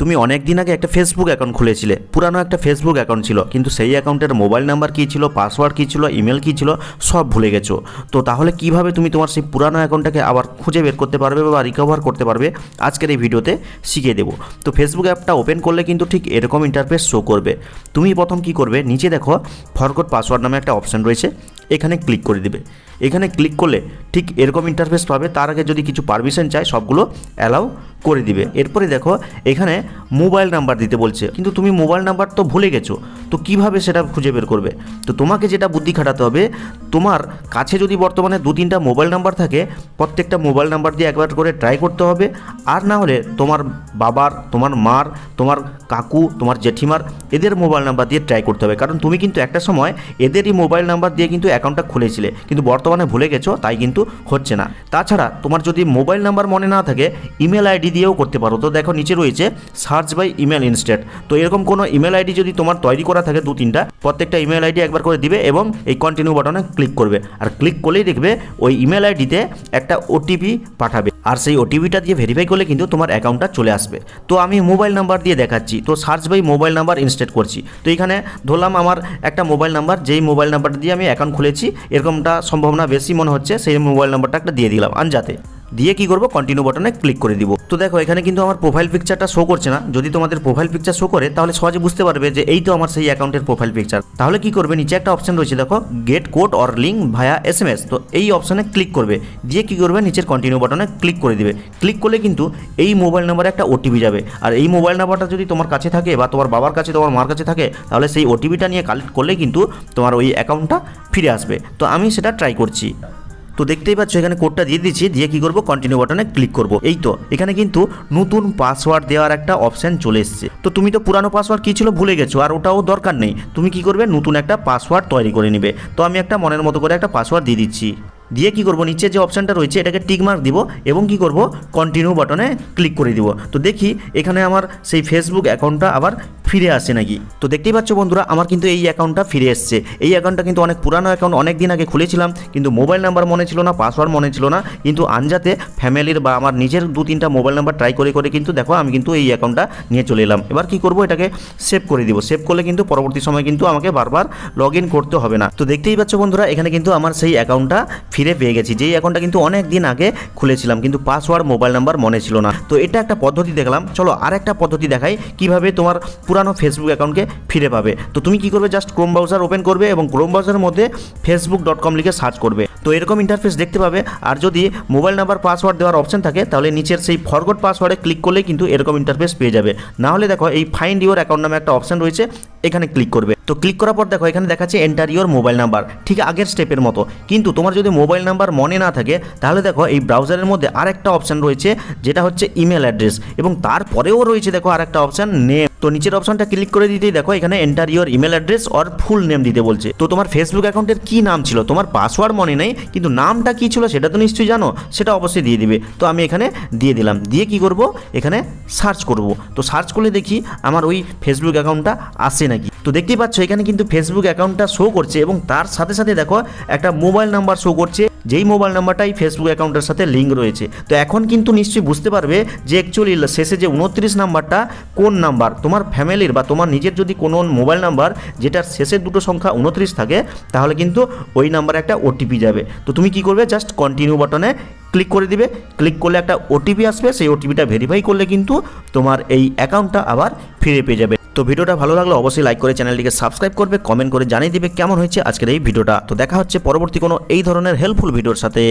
তুমি অনেক দিন আগে একটা ফেসবুক অ্যাকাউন্ট খুলেছিলে। পুরানো একটা ফেসবুক অ্যাকাউন্ট ছিল, কিন্তু সেই অ্যাকাউন্টের মোবাইল নাম্বার কী ছিল পাসওয়ার্ড কী ছিল ইমেল কী ছিল, সব ভুলে গেছো। তো তাহলে কীভাবে তুমি তোমার সেই পুরানো অ্যাকাউন্টটাকে আবার খুঁজে বের করতে পারবে বা রিকভার করতে পারবে, আজকের এই ভিডিওতে শিখিয়ে দেবো। তো ফেসবুক অ্যাপটা ওপেন করলে কিন্তু ঠিক এরকম ইন্টারফেস শো করবে। তুমি প্রথম কি করবে, নিচে দেখো ফরগট পাসওয়ার্ড নামে একটা অপশন রয়েছে। এখানে ক্লিক করে দিবে। এখানে ক্লিক করলে ঠিক এরকম ইন্টারফেস পাবে, তার আগে যদি কিছু পারমিশন চায়, সবগুলো অ্যালাউ করে দিবে। এরপরে দেখো, এখানে মোবাইল নাম্বার দিতে বলছে। কিন্তু তুমি মোবাইল নাম্বার তো ভুলে গেছো, তো কীভাবে সেটা খুঁজে বের করবে? তো তোমাকে যেটা বুদ্ধি খাটাতে হবে, তোমার কাছে যদি বর্তমানে দু তিনটা মোবাইল নাম্বার থাকে, প্রত্যেকটা মোবাইল নাম্বার দিয়ে একবার করে ট্রাই করতে হবে। আর না হলে তোমার বাবার, তোমার মার, তোমার কাকু, তোমার জেঠিমার, এদের মোবাইল নাম্বার দিয়ে ট্রাই করতে হবে। কারণ তুমি কিন্তু একটা সময় এদেরই মোবাইল নাম্বার দিয়ে কিন্তু অ্যাকাউন্টটা খুলেছিলে। কিন্তু বর্তমানে ভুলে গেছো, তাই কিন্তু হচ্ছে না। তাছাড়া তোমার যদি মোবাইল নাম্বার মনে না থাকে ইমেল আইডি দিয়েও করতে পারো। তো দেখো নিচে রয়েছে সার্চ বাই ইমেল ইনস্টেট তো এরকম কোনো ইমেল আইডি যদি তোমার তৈরি করা থাকে দু তিনটা, প্রত্যেকটা ইমেল আইডি একবার করে দিবে এবং এই কন্টিনিউ বাটনে ক্লিক করবে। আর ক্লিক করলেই দেখবে ওই ইমেল আইডিতে একটা ওটিপি পাঠাবে। আর সেই ওটিপিটা দিয়ে ভেরিফাই করলে কিন্তু তোমার অ্যাকাউন্টটা চলে আসবে। তো আমি মোবাইল নাম্বার দিয়ে দেখাচ্ছি। তো search by mobile number instead করছি। তো এখানে ধরলাম আমার একটা মোবাইল নাম্বার যেই মোবাইল নাম্বারটা দিয়ে আমি অ্যাকাউন্ট খুলেছি, এরকমটা সম্ভাবনা বেশি মনে হচ্ছে, সেই মোবাইল নাম্বারটা একটা দিয়ে দিলাম আনজাতে দিয়ে কি করব? কন্টিনিউ বাটনে ক্লিক করে দিব। তো দেখো, এখানে কিন্তু আমার প্রোফাইল পিকচারটা শো করছে না। যদি তোমাদের প্রোফাইল পিকচার শো করে, তাহলে সহজে বুঝতে পারবে যে এই তো আমার সেই অ্যাকাউন্টের প্রোফাইল পিকচার তাহলে কি করবে? নিচে একটা অপশন রয়েছে, দেখো get code or link via S M S তো এই অপশনে ক্লিক করবে। দিয়ে কি করবে? নিচের কন্টিনিউ বাটনে ক্লিক করে দিবে। ক্লিক করলে কিন্তু এই মোবাইল নাম্বারে একটা ওটিপি যাবে। আর এই মোবাইল নাম্বারটা যদি তোমার কাছে থাকে বা তোমার বাবার কাছে, তোমার মার কাছে থাকে, তাহলে সেই ওটিপিটা নিয়ে কালেক্ট করলে কিন্তু তোমার ওই অ্যাকাউন্টটা ফিরে আসবে। তো আমি সেটা ট্রাই করছি। তো দেখতেই পাচ্ছ, এখানে কোডটা দিয়ে দিচ্ছি, দিয়ে কি করব? কন্টিনিউ বাটনে ক্লিক করব। এই তো, এখানে কিন্তু নতুন পাসওয়ার্ড দেওয়ার একটা অপশান চলে এসছে। তো তুমি তো পুরানো পাসওয়ার্ড কী ছিল ভুলে গেছো, আর ওটাও দরকার নেই। তুমি কি করবে? নতুন একটা পাসওয়ার্ড তৈরি করে নিবে। তো আমি একটা মনের মতো করে একটা পাসওয়ার্ড দিয়ে দিচ্ছি। দিয়ে কি করব? নিচে যে অপশানটা রয়েছে, এটাকে টিক মার্ক দিব এবং কি করব? কন্টিনিউ বাটনে ক্লিক করে দিব। তো দেখি, এখানে আমার সেই ফেসবুক অ্যাকাউন্টটা আবার ফিরে আসে নাকি? তো দেখতেই পাচ্ছ বন্ধুরা, আমার কিন্তু এই অ্যাকাউন্টটা ফিরে এসছে। এই অ্যাকাউন্টটা কিন্তু অনেক পুরানো অ্যাকাউন্ট অনেক দিন আগে খুলেছিলাম, কিন্তু মোবাইল নাম্বার মনে ছিল না পাসওয়ার্ড মনে ছিল না, কিন্তু আনজাতে ফ্যামিলির বা আমার নিজের দু তিনটা মোবাইল নাম্বার ট্রাই করে করে কিন্তু দেখো, আমি কিন্তু এই অ্যাকাউন্টটা নিয়ে চলে এলাম। এবার কি করব? এটাকে সেভ করে দিব। সেভ করলে কিন্তু পরবর্তী সময় কিন্তু আমাকে বারবার লগ করতে হবে না। তো দেখতেই পাচ্ছ বন্ধুরা, এখানে কিন্তু আমার সেই অ্যাকাউন্টটা ফিরে পেয়ে গেছি, যেই অ্যাকাউন্টটা কিন্তু অনেক দিন আগে খুলেছিলাম, কিন্তু পাসওয়ার্ড, মোবাইল নাম্বার মনে ছিল না। তো এটা একটা পদ্ধতি দেখলাম। চলো আর একটা পদ্ধতি দেখাই, কীভাবে তোমার পুরানো ফেসবুক অ্যাকাউন্টকে ফিরে পাবে। তো তুমি কি করবে, জাস্ট ক্রোম ব্রাউজার ওপেন করবে এবং ক্রোম ব্রাউজারের মধ্যে ফেসবুক ডট কম লিখে সার্চ করবে। তো এরকম ইন্টারফেস দেখতে পাবে। আর যদি মোবাইল নাম্বার পাসওয়ার্ড দেওয়ার অপশন থাকে, তাহলে নিচের সেই ফরগট পাসওয়ার্ডে ক্লিক করলে কিন্তু এরকম ইন্টারফেস পেয়ে যাবে। না হলে দেখো এই ফাইন্ড ইউর অ্যাকাউন্ট নামে একটা অপশন রয়েছে, এখানে ক্লিক করবে। তো ক্লিক করার পর দেখো এখানে দেখাচ্ছে এন্টার ইউর মোবাইল নাম্বার ঠিক আগের স্টেপের মতো। কিন্তু তোমার যদি মোবাইল নাম্বার মনে না থাকে, তাহলে দেখো এই ব্রাউজারের মধ্যে আরেকটা অপশন রয়েছে, যেটা হচ্ছে ইমেল অ্যাড্রেস এবং তারপরেও রয়েছে দেখো আরেকটা অপশন নেম তো নিচের অপশনটা ক্লিক করে দিতেই দেখো, এখানে enter your email address or full name দিতে বলছে। তো তোমার ফেসবুক অ্যাকাউন্টের কি নাম ছিল? তোমার পাসওয়ার্ড মনে নেই, কিন্তু নামটা কি ছিল সেটা তো নিশ্চয়ই জানো, সেটা অবশ্যই দিয়ে দিবে। তো আমি এখানে দিয়ে দিলাম। দিয়ে কি করব? এখানে সার্চ করব। তো সার্চ করলে দেখি আমার ওই ফেসবুক অ্যাকাউন্টটা আসে নাকি। তো দেখতেই পাচ্ছ, এখানে কিন্তু ফেসবুক অ্যাকাউন্টটা শো করছে এবং তার সাথে সাথে দেখো একটা মোবাইল নাম্বার শো করছে, যেই মোবাইল নাম্বারটাই ফেসবুক অ্যাকাউন্টের সাথে লিঙ্ক রয়েছে। তো এখন কিন্তু নিশ্চয়ই বুঝতে পারবে যে অ্যাকচুয়ালি শেষে যে উনত্রিশ নাম্বারটা কোন নাম্বার? তোমার ফ্যামিলির বা তোমার নিজের যদি কোনো মোবাইল নাম্বার যেটার শেষের দুটো সংখ্যা উনত্রিশ থাকে, তাহলে কিন্তু ওই নাম্বারে একটা ওটিপি যাবে। তো তুমি কি করবে? জাস্ট কন্টিনিউ বাটনে ক্লিক করে দিবে। ক্লিক করলে একটা ওটিপি আসবে, সেই ওটিপিটা ভেরিফাই করলে কিন্তু তোমার এই অ্যাকাউন্টটা আবার ফিরে পেয়ে যাবে। তো ভিডিওটা ভালো লাগলে অবশ্যই লাইক করে চ্যানেলটিকে সাবস্ক্রাইব করবে কমেন্ট করে জানিয়ে দিবে কেমন হয়েছে আজকের এই ভিডিওটা। তো দেখা হচ্ছে পরবর্তী কোনো এই ধরনের হেল্পফুল ভিডিওর সাথে।